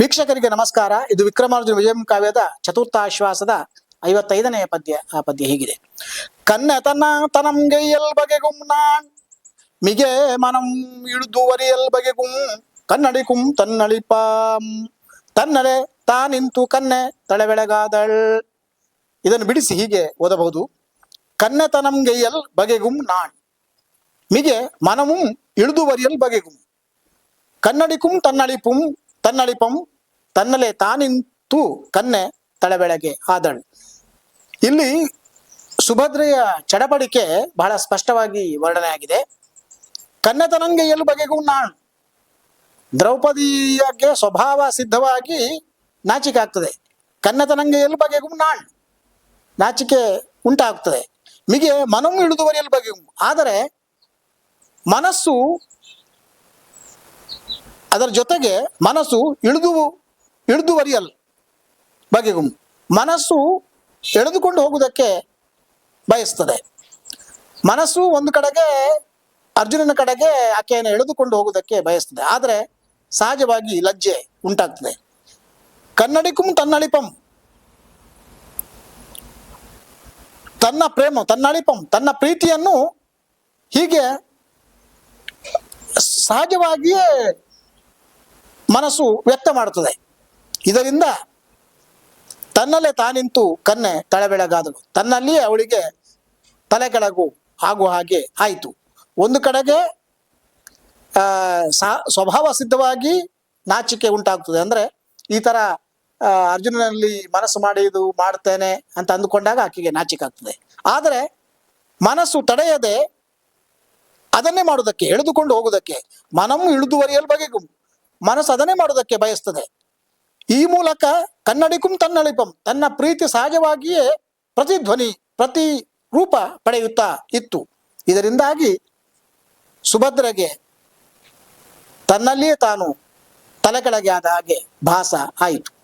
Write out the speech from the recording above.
ವೀಕ್ಷಕರಿಗೆ ನಮಸ್ಕಾರ. ಇದು ವಿಕ್ರಮಾರ್ಜುನ ವಿಜಯಂ ಕಾವ್ಯದ ಚತುರ್ಥಾಶ್ವಾಸದ ಐವತ್ತೈದನೆಯ ಪದ್ಯ. ಆ ಪದ್ಯ ಹೀಗಿದೆ. ಕನ್ನತನ ತನಂಗೆ ತನಂಗೆಯಲ್ ಬಗೆಗುಂ ನಾನ್, ಮಿಗೆ ಮನಂ ಇಳುದುವರಿಯಲ್ ಬಗೆಗುಂ, ಕನ್ನಡಿಕುಂ ತನ್ನಳಿಪಾಂ, ತನ್ನಲೆ ತಾನಿಂತು ಕನ್ನೆ ತಳೆಬೆಳಗಾದಳ್ ಇದನ್ನು ಬಿಡಿಸಿ ಹೀಗೆ ಓದಬಹುದು. ಕನ್ನೆ ತನಂಗೆಯಲ್ ಬಗೆಗುಂ ನಾಣ್ ಮಿಗೆ ಮನமும் ಇಳಿದುವರಿಯಲ್ ಬಗೆಗುಂ, ಕನ್ನಡಿಕುಂ ತನ್ನಳಿಪುಂ ತನ್ನಳಿಪಂ ತನ್ನಲೆ ತಾನಿಂತು ಕನ್ನೆ ತಳಬೆಳಗೆ ಆದಳು. ಇಲ್ಲಿ ಸುಭದ್ರೆಯ ಚಡಪಡಿಕೆ ಬಹಳ ಸ್ಪಷ್ಟವಾಗಿ ವರ್ಣನೆ ಆಗಿದೆ. ಕನ್ನೆತನಂಗೆ ಎಲ್ಲಿ ಬಗೆಗೂ ನಾಣು ದ್ರೌಪದಿಯಾಗೆ ಸ್ವಭಾವ ಸಿದ್ಧವಾಗಿ ನಾಚಿಕೆ ಆಗ್ತದೆ. ಕನ್ನೆತನಂಗೆ ಎಲ್ಲಿ ಬಗೆಗೂ ನಾಣ್ ನಾಚಿಕೆ ಉಂಟಾಗ್ತದೆ. ಮಿಗೆ ಮನಂ ಇಳಿದುವರಿಯಲ್ಲಿ ಬಗೆಗೂ. ಆದರೆ ಮನಸ್ಸು ಅದರ ಜೊತೆಗೆ ಮನಸ್ಸು ಇಳಿದು ಇಳಿದುವರಿಯಲ್ ಬಗೆಗುಂ. ಮನಸ್ಸು ಎಳೆದುಕೊಂಡು ಹೋಗುವುದಕ್ಕೆ ಬಯಸ್ತದೆ. ಮನಸ್ಸು ಒಂದು ಕಡೆಗೆ, ಅರ್ಜುನನ ಕಡೆಗೆ ಆಕೆಯನ್ನು ಎಳೆದುಕೊಂಡು ಹೋಗುವುದಕ್ಕೆ ಬಯಸ್ತದೆ. ಆದರೆ ಸಹಜವಾಗಿ ಲಜ್ಜೆ ಉಂಟಾಗ್ತದೆ. ಕನ್ನಡಿಕುಂ ತನ್ನಳಿಪಂ. ತನ್ನ ಪ್ರೇಮ, ತನ್ನಳಿಪಂ, ತನ್ನ ಪ್ರೀತಿಯನ್ನು ಹೀಗೆ ಸಹಜವಾಗಿಯೇ ಮನಸ್ಸು ವ್ಯಕ್ತ ಮಾಡುತ್ತದೆ. ಇದರಿಂದ ತನ್ನಲ್ಲೇ ತಾನಿಂತು ಕನ್ನೆ ತಳಬೆಳಗಾದಳು. ತನ್ನಲ್ಲಿಯೇ ಅವಳಿಗೆ ತಲೆ ಕೆಳಗು ಆಗುವ ಹಾಗೆ ಆಯಿತು. ಒಂದು ಕಡೆಗೆ ಸ್ವಭಾವ ಸಿದ್ಧವಾಗಿ ನಾಚಿಕೆ ಉಂಟಾಗ್ತದೆ. ಅಂದ್ರೆ ಈ ಥರ ಅರ್ಜುನನಲ್ಲಿ ಮನಸ್ಸು ಮಾಡಿದು ಮಾಡ್ತೇನೆ ಅಂತ ಅಂದುಕೊಂಡಾಗ ಆಕೆಗೆ ನಾಚಿಕೆ ಆಗ್ತದೆ. ಆದರೆ ಮನಸ್ಸು ತಡೆಯದೆ ಅದನ್ನೇ ಮಾಡುವುದಕ್ಕೆ, ಎಳೆದುಕೊಂಡು ಹೋಗುವುದಕ್ಕೆ ಮನಮು ಇಳಿದುವರಿಯಲು ಬಗೆಗೂ ಮನಸ್ಸು ಅದನ್ನೇ ಮಾಡುವುದಕ್ಕೆ ಬಯಸ್ತದೆ. ಈ ಮೂಲಕ ಕನ್ನಡಿಕುಂ ತನ್ನಳಿಪಂ, ತನ್ನ ಪ್ರೀತಿ ಸಹಜವಾಗಿಯೇ ಪ್ರತಿಧ್ವನಿ ಪ್ರತಿ ರೂಪ ಪಡೆಯುತ್ತಾ ಇತ್ತು. ಇದರಿಂದಾಗಿ ಸುಭದ್ರಗೆ ತನ್ನಲ್ಲಿಯೇ ತಾನು ತಲೆ ಕೆಳಗೆ ಆದ ಹಾಗೆ ಭಾಸ ಆಯಿತು.